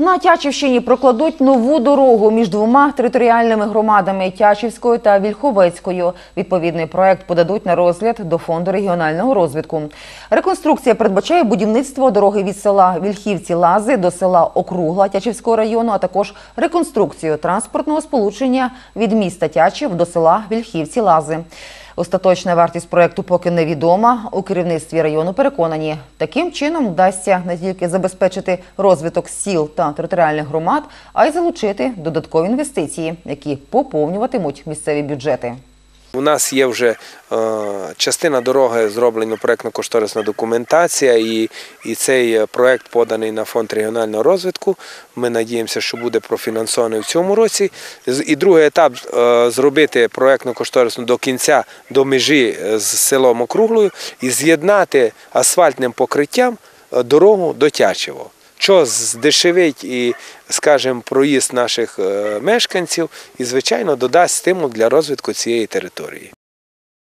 На Тячівщині прокладуть нову дорогу між двома територіальними громадами Тячівською та Вільховецькою. Відповідний проект подадуть на розгляд до фонду регіонального розвитку. Реконструкція передбачає будівництво дороги від села Вільхівці-Лази до села Округла Тячівського району, а також реконструкцію транспортного сполучення від міста Тячів до села Вільхівці-Лази. Остаточна вартість проекту поки невідома. У керівництві району переконані, таким чином вдасться не тільки забезпечити розвиток сіл та територіальних громад, а й залучити додаткові інвестиції, які поповнюватимуть місцеві бюджети. У нас є вже е, частина дороги зроблена проєктно-кошторисна документація, і, і цей е, проєкт поданий на фонд регіонального розвитку. Ми надіємося, що буде профінансований в цьому році. І другий етап е, зробити проєктно-кошторисну до кінця до межі з селом Округлою і з'єднати асфальтним покриттям дорогу до Тячево. Що здешевить і, скажімо, проїзд наших е, мешканців і, звичайно, додасть стимул для розвитку цієї території.